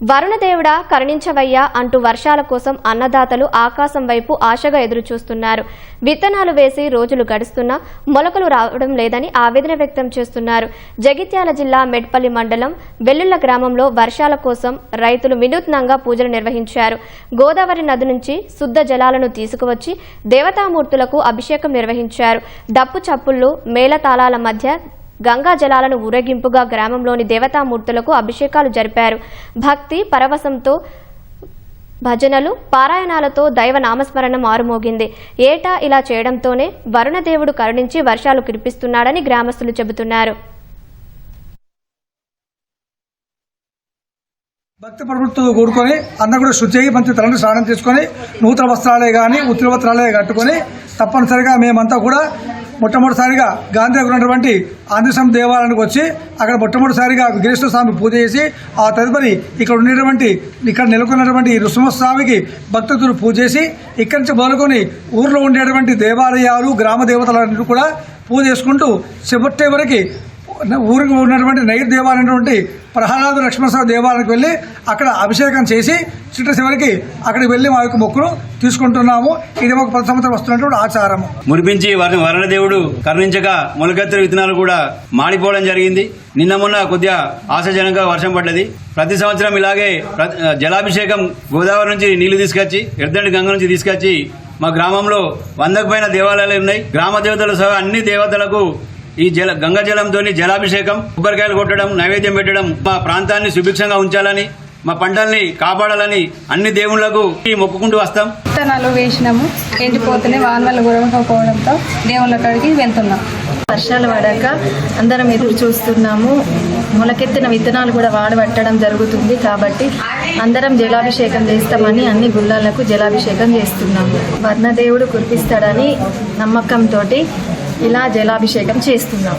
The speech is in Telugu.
వరుణదేవుడా కరుణించవయ్యా అంటూ వర్షాల కోసం అన్నదాతలు ఆకాశం వైపు ఆశగా ఎదురుచూస్తున్నారు. విత్తనాలు వేసి రోజులు గడుస్తున్నా మొలకలు రావడం లేదని ఆవేదన వ్యక్తం చేస్తున్నారు. జగిత్యాల జిల్లా మెడ్పల్లి మండలం వెల్లుల్ల గ్రామంలో వర్షాల కోసం రైతులు వినూత్నంగా పూజలు నిర్వహించారు. గోదావరి నది నుంచి శుద్ధ జలాలను తీసుకువచ్చి దేవతామూర్తులకు అభిషేకం నిర్వహించారు. డప్పు చప్పుళ్ళు మేళతాళాల మధ్య గంగా జలాలను ఊరేగింపుగా గ్రామంలోని దేవతామూర్తులకు అభిషేకాలు జరిపారు. భక్తి పరవశంతో భజనలు పారాయణాలతో దైవ నామస్మరణం ఆరుమోగింది. ఏటా ఇలా చేయడంతోనే వరుణదేవుడు కరుణించి వర్షాలు కురిపిస్తున్నాడని గ్రామస్తులు చెబుతున్నారు. భక్తి ప్రవృత్తులు కూడుకొని అందరూ కూడా శుద్ధి అయ్యి మంచి తలని స్నానం చేసుకొని నూతన వస్త్రాలే కానీ ఉత్తర వస్త్రాలే కట్టుకొని తప్పనిసరిగా మేమంతా కూడా మొట్టమొదటిసారిగా గాంధీ ఉన్నటువంటి ఆంధ్రస్వామి దేవాలయానికి వచ్చి అక్కడ మొట్టమొదటిసారిగా విఘ్నేశ్వర స్వామి పూజ చేసి ఆ తదుపరి ఇక్కడ ఉండేటువంటి ఇక్కడ నెలకొన్నటువంటి నృసింహస్వామికి భక్తులు పూజ చేసి ఇక్కడి నుంచి మొదలుకొని ఊర్లో ఉండేటువంటి దేవాలయాలు గ్రామ దేవతలన్నీ కూడా పూజ చేసుకుంటూ చివరి వరకు ఊరికి ఉన్నటువంటి నైరు దేవాలయంటువంటి ప్రహ్లాద లక్ష్మణస్వామి దేవాలయానికి వెళ్ళి అక్కడ అభిషేకం చేసి చిట్ట చివరికి అక్కడికి వెళ్ళి మా యొక్క మొక్కులు తీసుకుంటున్నాము. ఇది ఒక ప్రతి సంవత్సరం వస్తున్నటువంటి ఆచారము మురిపించి వారిని వరణదేవుడు కరుణించగా మొలకెత్తిన విత్తనాలు కూడా మాడిపోవడం జరిగింది. నిన్న మొన్న కొద్దిగా ఆశాజనకంగా వర్షం పడ్డది. ప్రతి సంవత్సరం ఇలాగే ప్ర- జలాభిషేకం గోదావరి నుంచి నీళ్ళు తీసుకొచ్చి ఎర్దండి గంగ నుంచి తీసుకొచ్చి మా గ్రామంలో వందకు పైన దేవాలయాలు ఉన్నాయి. గ్రామ దేవతలు సహా అన్ని దేవతలకు ఈ జల గంగ జలంతో జలాభిషేకం కొబ్బరికాయలు కొట్టడం నైవేద్యం పెట్టడం మా ప్రాంతాన్ని సుభిక్షంగా ఉంచాలని మా పంటల్ని కాపాడాలని అన్ని దేవుళ్ళకు మొక్కుకుంటూ వస్తాం. విత్తనాలు వేసినాము. ఎండిపోతేనే వాన వల్ల గురవకపోవడంతో దేవుళ్ళ కాడికి వెళ్తున్నాం. వర్షాలు పడాక అందరం ఎదురు చూస్తున్నాము. మొలకెత్తిన విత్తనాలు కూడా వాడబట్టడం జరుగుతుంది కాబట్టి అందరం జలాభిషేకం చేస్తామని అన్ని గుళ్ళాలకు జలాభిషేకం చేస్తున్నాము. వర్ణదేవుడు కురిపిస్తాడని నమ్మకంతో ఇలా జలాభిషేకం చేస్తున్నాం.